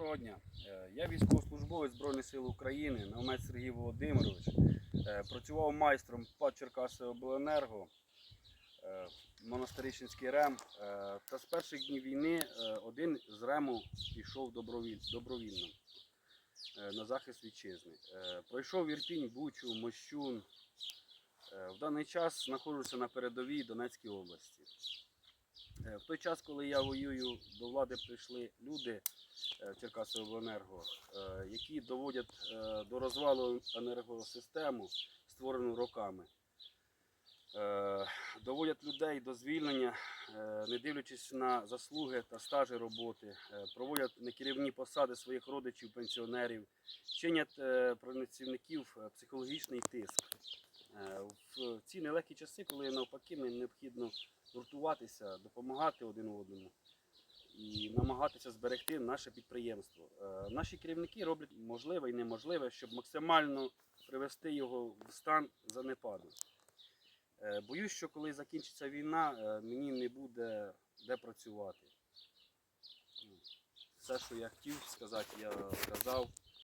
Доброго дня. Е, Я військовослужбовець Збройних сил України, Наумець Сергій Володимирович. Е, Працював майстром ПАД Черкаси Обленерго, е, Монастирищенський РЕМ. Та з перших днів війни один з РЕМу пішов добровільно на захист вітчизни. Пройшов Ірпінь, Бучу, Мощун. В даний час знаходжуся на передовій Донецькій області. Е, В той час, коли я воюю, до влади прийшли люди е, Черкасиобленерго, е, які доводять до розвалу енергосистему, створену роками. Доводять людей до звільнення, не дивлячись на заслуги та стажі роботи, проводять на керівні посади своїх родичів, пенсіонерів, чинять працівників психологічний тиск. Е, В ці нелегкі часи, коли навпаки ми необхідно гуртуватися, допомагати один одному і намагатися зберегти наше підприємство. Е, Наші керівники роблять можливе і неможливе, щоб максимально привести його в стан занепаду. Е, Боюсь, що коли закінчиться війна, е, мені не буде де працювати. Ну, Все, що я хотів сказати, я сказав.